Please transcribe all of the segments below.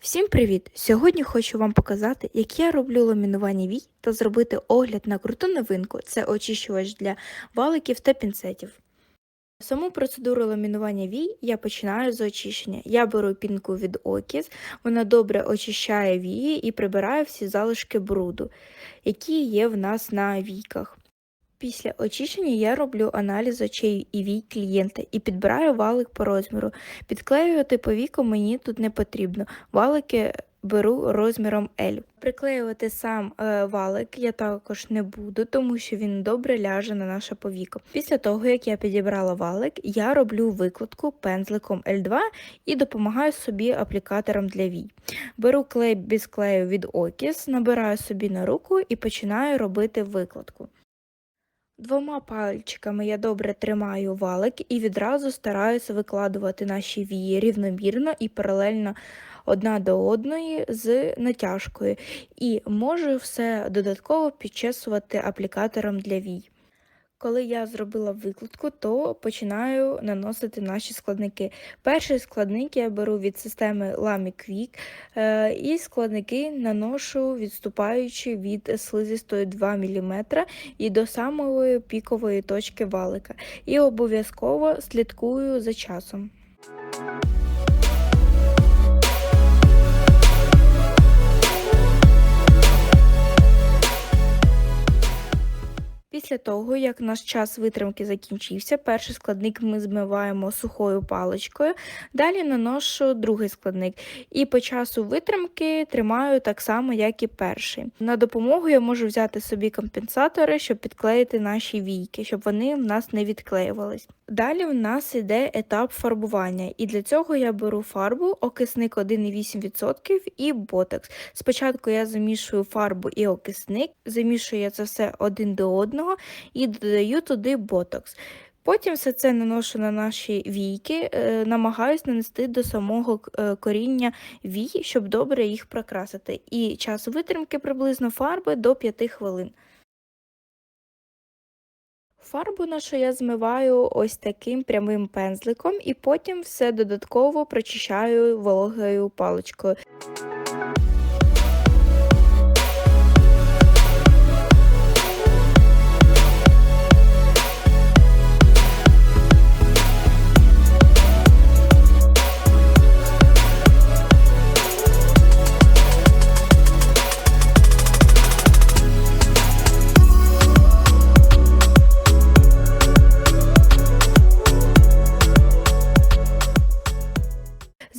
Всім привіт! Сьогодні хочу вам показати, як я роблю ламінування вій та зробити огляд на круту новинку це очищувач для валиків та пінцетів. Саму процедуру ламінування вій я починаю з очищення. Я беру пінку від Окіс, вона добре очищає вії і прибирає всі залишки бруду, які є в нас на війках. Після очищення я роблю аналіз очей і вій клієнта і підбираю валик по розміру. Підклеювати по віку мені тут не потрібно. Валики беру розміром L. Приклеювати сам е, валик я також не буду, тому що він добре ляже на наше повіко. Після того, як я підібрала валик, я роблю викладку пензликом L2 і допомагаю собі аплікатором для вій. Беру клей без клею від Окіс, набираю собі на руку і починаю робити викладку. Двома пальчиками я добре тримаю валик і відразу стараюся викладувати наші вії рівномірно і паралельно одна до одної з натяжкою. І можу все додатково підчесувати аплікатором для вій. Коли я зробила викладку, то починаю наносити наші складники. Перший складник я беру від системи Lamy Quick, е, і складники наношу відступаючи від слизистої 2 мм і до самої пікової точки валика. І обов'язково слідкую за часом. Після того, як наш час витримки закінчився, перший складник ми змиваємо сухою паличкою, далі наношу другий складник. І по часу витримки тримаю так само, як і перший. На допомогу я можу взяти собі компенсатори, щоб підклеїти наші війки, щоб вони в нас не відклеювались. Далі в нас йде етап фарбування, і для цього я беру фарбу, окисник 1,8% і ботекс. Спочатку я замішую фарбу і окисник, замішую я це все один до одного і додаю туди ботокс. Потім все це наношу на наші війки, е, намагаюсь нанести до самого е, коріння вій, щоб добре їх прокрасити. І час витримки приблизно фарби до 5 хвилин. Фарбу нашу я змиваю ось таким прямим пензликом і потім все додатково прочищаю вологою паличкою.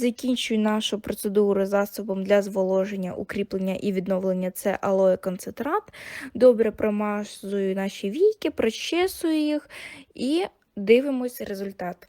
Закінчую нашу процедуру засобом для зволоження, укріплення і відновлення це алоє концентрат. Добре промазую наші війки, прочесую їх і дивимось результат.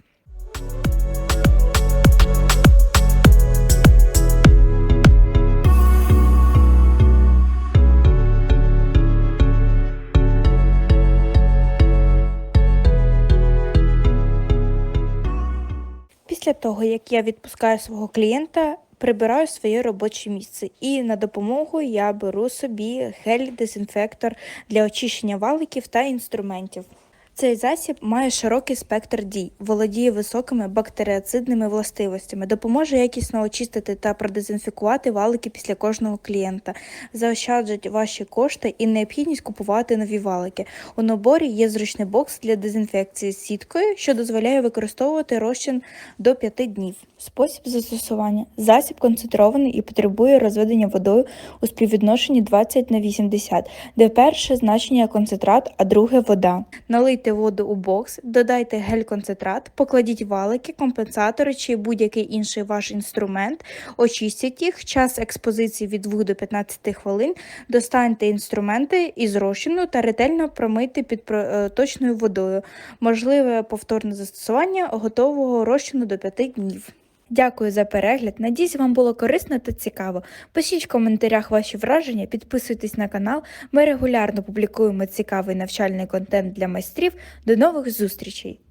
Після того, як я відпускаю свого клієнта, прибираю своє робоче місце. І на допомогу я беру собі гель-дезінфектор для очищення валиків та інструментів. Цей засіб має широкий спектр дій, володіє високими бактеріоцидними властивостями, допоможе якісно очистити та продезінфікувати валики після кожного клієнта, заощаджать ваші кошти і необхідність купувати нові валики. У наборі є зручний бокс для дезінфекції з сіткою, що дозволяє використовувати розчин до 5 днів. Спосіб застосування. Засіб концентрований і потребує розведення водою у співвідношенні 20 на 80, де перше значення концентрат, а друге вода. Налийте воду у бокс, додайте гель-концентрат, покладіть валики, компенсатори чи будь-який інший ваш інструмент, очистіть їх, час експозиції від 2 до 15 хвилин, достаньте інструменти із розчину та ретельно промийте під точною водою. Можливе повторне застосування готового розчину до 5 днів. Дякую за перегляд. Надіюсь, вам було корисно та цікаво. Пишіть в коментарях ваші враження, підписуйтесь на канал. Ми регулярно публікуємо цікавий навчальний контент для майстрів. До нових зустрічей!